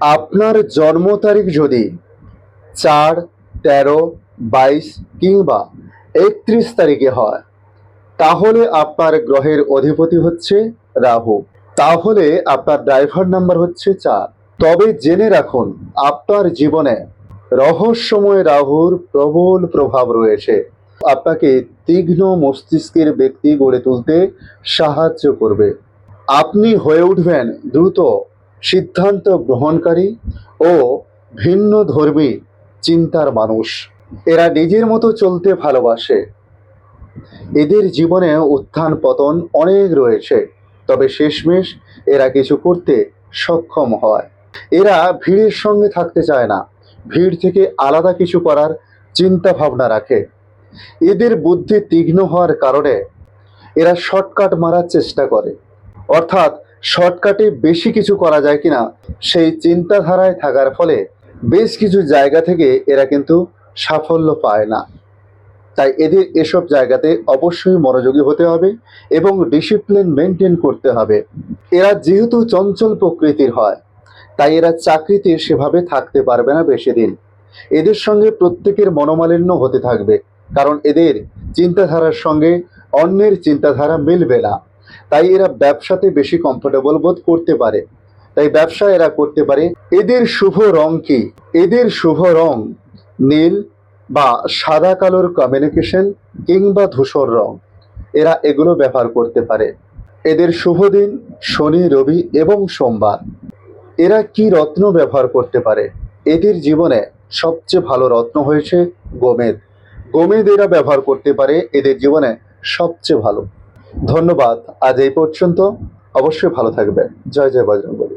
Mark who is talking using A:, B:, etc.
A: আপনার জন্ম তারিখ যদি চার, তেরো, বাইশ কিংবা একত্রিশ তারিখে হয়, তাহলে আপনার গ্রহের অধিপতি হচ্ছে রাহু। তাহলে আপনার ড্রাইভার নাম্বার হচ্ছে চার। তবে জেনে রাখুন, আপনার জীবনে রহস্যময় রাহুর প্রবল প্রভাব রয়েছে। আপনাকে তীক্ষ্ণ মস্তিষ্কের ব্যক্তি গড়ে তুলতে সাহায্য করবে। আপনি হয়ে উঠবেন দ্রুত সিদ্ধান্ত গ্রহণকারী ও ভিন্ন ধর্মী চিন্তার মানুষ। এরা নিজের মতো চলতে ভালোবাসে। এদের জীবনে উত্থান পতন অনেক রয়েছে, তবে শেষমেশ এরা কিছু করতে সক্ষম হয়। এরা ভিড়ের সঙ্গে থাকতে চায় না, ভিড় থেকে আলাদা কিছু করার চিন্তা ভাবনা রাখে। এদের বুদ্ধি তীক্ষ্ণ হওয়ার কারণে এরা শর্টকাট মারার চেষ্টা করে। অর্থাৎ শর্টকাটে বেশি কিছু করা যায় কিনা সেই চিন্তাধারায় থাকার ফলে বেশ কিছু জায়গা থেকে এরা কিন্তু সাফল্য পায় না। তাই এদের এসব জায়গাতে অবশ্যই মনোযোগী হতে হবে এবং ডিসিপ্লিন মেনটেন করতে হবে। এরা যেহেতু চঞ্চল প্রকৃতির হয়, তাই এরা চাকরিতে সেভাবে থাকতে পারবে না বেশি দিন। এদের সঙ্গে প্রত্যেকের মনোমালিন্য হতে থাকবে, কারণ এদের চিন্তাধারার সঙ্গে অন্যের চিন্তাধারা মিলবে না। তাই এরা ব্যবসাতে বেশি কমফোর্টেবল বোধ করতে পারে। তাই ব্যবসা এরা করতে পারে। এদের শুভ রং কি? এদের শুভ রং নীল বা সাদা কালোর কমিউনিকেশন কিংবা ধূসর রং। এরা এগুলো ব্যবহার করতে পারে। এদের শুভ দিন শনি, রবি এবং সোমবার। এরা কি রত্ন ব্যবহার করতে পারে? এদের জীবনে সবচেয়ে ভালো রত্ন হয়েছে গোমেদ। গোমেদ এরা ব্যবহার করতে পারে। এদের জীবনে সবচেয়ে ভালো। ধন্যবাদ। আজ এই পর্যন্ত। অবশ্যই ভালো থাকবেন। জয় জয় বজরঙ্গলী